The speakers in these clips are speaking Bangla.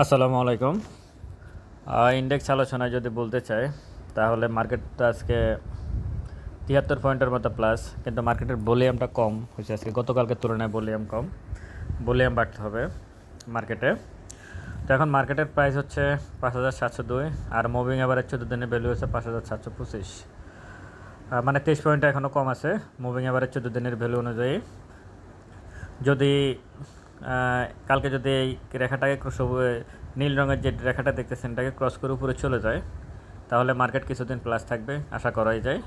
আসসালামু আলাইকুম। ইন্ডেক্স আলোচনায় যদি বলতে চাই, তাহলে মার্কেটটা আজকে তিয়াত্তর পয়েন্টের মতো প্লাস কিন্তু মার্কেটের ভলিউমটা কম হয়েছে আজকে। গতকালকের তুলনায় ভলিউম কম। ভলিউম বাড়তে হবে মার্কেটে তো এখন মার্কেটের প্রাইস হচ্ছে পাঁচ হাজার সাতশো দুই, আর মুভিং অ্যাভারেজ চোদ্দ দিনের ভ্যালু হচ্ছে পাঁচ হাজার সাতশো পঁচিশ। মানে তেইশ পয়েন্টটা এখনও কম আছে। মুভিং অ্যাভারেজ চোদ্দ দিনের ভ্যালু অনুযায়ী যদি কালকে যদি এই রেখাটাকে নীল রঙের যে রেখাটা দেখতেছেন, এটাকে ক্রস করে উপরে চলে যায়, তাহলে মার্কেট কিছুদিন প্লাস থাকবে, আশা করাই যায়।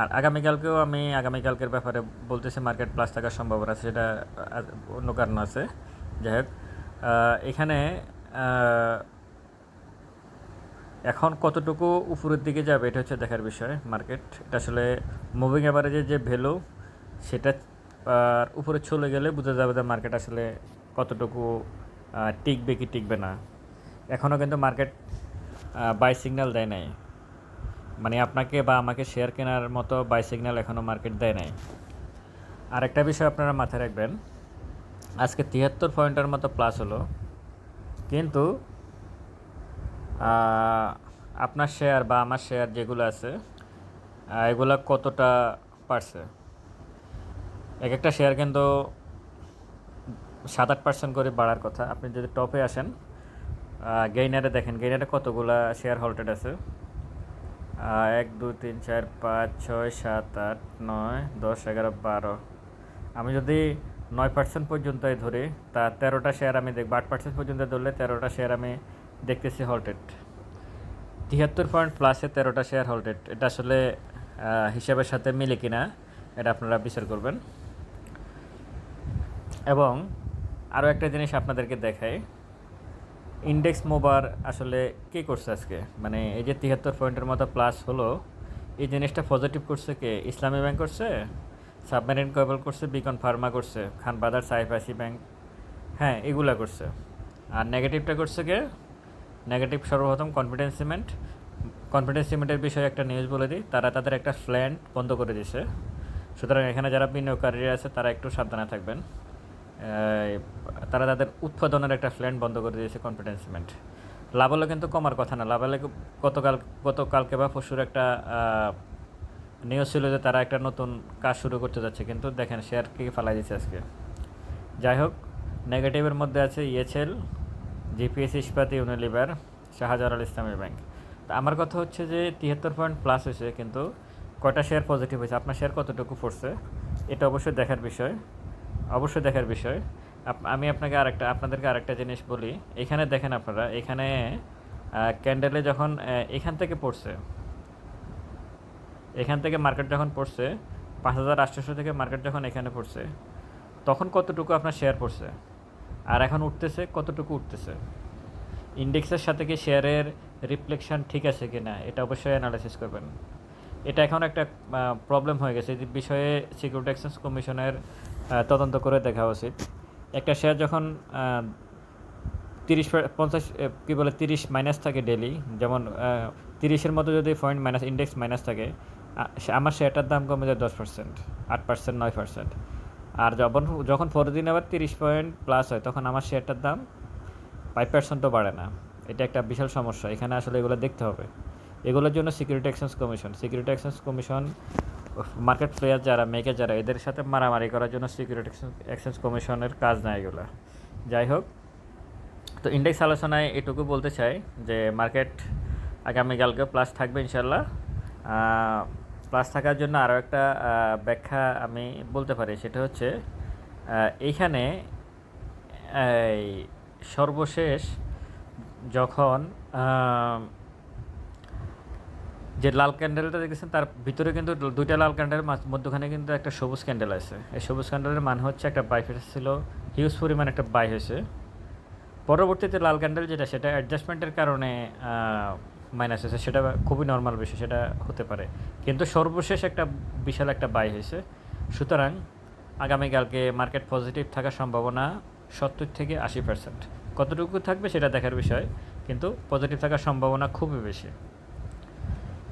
আর আগামীকালকেও আমি, আগামীকালকের ব্যাপারে বলতেছি মার্কেট প্লাস থাকার সম্ভাবনা আছে, সেটা অন্য কারণ আছে। যাই হোক এখানে এখন কতটুকু উপরের দিকে যাবে, এটা হচ্ছে দেখার বিষয় মার্কেট এটা আসলে মুভিং অ্যাভারেজের যে ভ্যালু সেটা আর উপরে চলে গেলে বোঝা যাবে যে মার্কেট আসলে কতটুকু টিকবে কি টিকবে না। এখনও কিন্তু মার্কেট বাই সিগন্যাল দেয় নাই। মানে আপনাকে বা আমাকে শেয়ার কেনার মতো বাই সিগন্যাল এখনও মার্কেট দেয় নাই। আর একটা বিষয় আপনারা মাথায় রাখবেন, আজকে তিয়াত্তর পয়েন্টের মতো প্লাস হলো। কিন্তু আপনার শেয়ার বা আমার শেয়ার যেগুলো আছে এগুলা কতটা পারছে? এক একটা শেয়ার কিন্তু সাত, আট পার্সেন্ট করে বাড়ার কথা। আপনি যদি টপে আসেন গেইনারে দেখেন গেইনারে কতগুলা শেয়ার হল্টেড আছে? এক, দুই, তিন, চার, পাঁচ, ছয়, সাত, আট, নয়, দশ, এগারো, বারো। আমি যদি নয় পার্সেন্ট পর্যন্তই ধরি, তা তেরোটা শেয়ার আমি দেখব। আট পার্সেন্ট পর্যন্ত ধরলে তেরোটা শেয়ার আমি দেখতেছি হল্টেড তিয়াত্তর পয়েন্ট প্লাসে তেরোটা শেয়ার হল্টেড এটা আসলে হিসাবের সাথে মিলে কিনা, এটা আপনারা বিচার করবেন। এবং আরও একটা জিনিস আপনাদেরকে দেখাই। ইন্ডেক্স মোবার আসলে কে করছে আজকে? মানে এই যে তিয়াত্তর পয়েন্টের মতো প্লাস হলো, এই জিনিসটা পজিটিভ করছে কে? ইসলামী ব্যাংক করছে? সাবমেরিন কেবল করছে? বিকন ফার্মা করছে? খান বাজার সাইফাসি ব্যাংক হ্যাঁ এগুলা করছে। আর নেগেটিভটা করছে কে? নেগেটিভ সর্বপ্রথম কনফিডেন্স সিমেন্ট কনফিডেন্স সিমেন্টের বিষয়ে একটা নিউজ বলে দিই। তারা তাদের একটা ফ্ল্যান্ট বন্ধ করে দিয়েছে। সুতরাং এখানে যারা বিনিয়োগকারীরা আছে, তারা একটু সাবধানে থাকবেন। তারা তাদের উৎপাদনের একটা ফ্ল্যান্ট বন্ধ করে দিয়েছে কনফিডেন্স সিমেন্ট লাভ হলে কিন্তু কমার কথা না। লাভ হলে গতকাল, গতকালকে বা পরশুর একটা নিউজ ছিল যে তারা একটা নতুন কাজ শুরু করতে যাচ্ছে। কিন্তু দেখেন শেয়ারকে ফালাই দিচ্ছে আজকে। যাই হোক নেগেটিভের মধ্যে আছে EHL GPS Ispat Unilever Shahjalal Islami bank তা আমার কথা হচ্ছে যে তিয়াত্তর পয়েন্ট প্লাস হয়েছে, কিন্তু কয়টা শেয়ার পজিটিভ হয়েছে? আপনার শেয়ার কতটুকু পড়ছে? এটা অবশ্যই দেখার বিষয়। অবশ্যই দেখার বিষয়। আমি আপনাকে আরেকটা, আপনাদেরকে আরেকটা জিনিস বলি। এখানে দেখেন আপনারা, এখানে ক্যান্ডেলে যখন এখান থেকে পড়ছে, এখান থেকে মার্কেট যখন পড়ছে, পাঁচ হাজার আটশোশো থেকে মার্কেট যখন এখানে পড়ছে, তখন কতটুকু আপনার শেয়ার পড়ছে? আর এখন উঠতেছে, কতটুকু উঠতেছে? ইন্ডেক্সের সাথে কি শেয়ারের রিফ্লেকশন ঠিক আছে কি না এটা অবশ্যই অ্যানালাইসিস করবেন। এটা এখন একটা প্রবলেম হয়ে গেছে। এই বিষয়ে সিকিউরিটি এক্সচেঞ্জ কমিশনের তদন্ত করে দেখা উচিত। একটা শেয়ার যখন তিরিশ পঞ্চাশ কী বলে, তিরিশ মাইনাস থাকে ডেলি যেমন তিরিশের মতো যদি পয়েন্ট মাইনাস ইন্ডেক্স মাইনাস থাকে আমার শেয়ারটার দাম কমে যায় দশ পার্সেন্ট আট পার্সেন্ট নয় পার্সেন্ট আর যখন যখন পরের দিন আবার তিরিশ পয়েন্ট প্লাস হয়, তখন আমার শেয়ারটার দাম ফাইভ পার্সেন্টও বাড়ে না। এটা একটা বিশাল সমস্যা। এখানে আসলে এগুলো দেখতে হবে। এগুলোর জন্য security exchange commission security exchange commission market player যারা মেকে যারা, এদের সাথে মারামারি করার জন্য সিকিউরিটি এক্সচেঞ্জ কমিশনের কাজ না এগুলো। যাই হোক, তো ইন্ডেক্স আলোচনায় এটুকু বলতে চাই যে মার্কেট আগামীকালকে প্লাস থাকবে ইনশাল্লাহ প্লাস থাকার জন্য আরও একটা ব্যাখ্যা আমি বলতে পারি, সেটা হচ্ছে এইখানে এই সর্বশেষ যখন যে লাল ক্যান্ডেলটা দেখেছেন তার ভিতরে কিন্তু দুইটা লাল ক্যান্ডেলের মধ্যখানে কিন্তু একটা সবুজ ক্যান্ডেল আছে। এই সবুজ ক্যান্ডেলের মান হচ্ছে একটা বাই ছিল হিউজ পরিমাণ একটা বাই হয়েছে। পরবর্তীতে লাল ক্যান্ডেল যেটা, সেটা অ্যাডজাস্টমেন্টের কারণে মাইনাস হয়েছে। সেটা খুবই নর্মাল বিষয়, সেটা হতে পারে। কিন্তু সর্বশেষ একটা বিশাল একটা বাই হয়েছে। সুতরাং আগামীকালকে মার্কেট পজিটিভ থাকার সম্ভাবনা সত্তর থেকে আশি পার্সেন্ট কতটুকু থাকবে সেটা দেখার বিষয়, কিন্তু পজিটিভ থাকার সম্ভাবনা খুবই বেশি।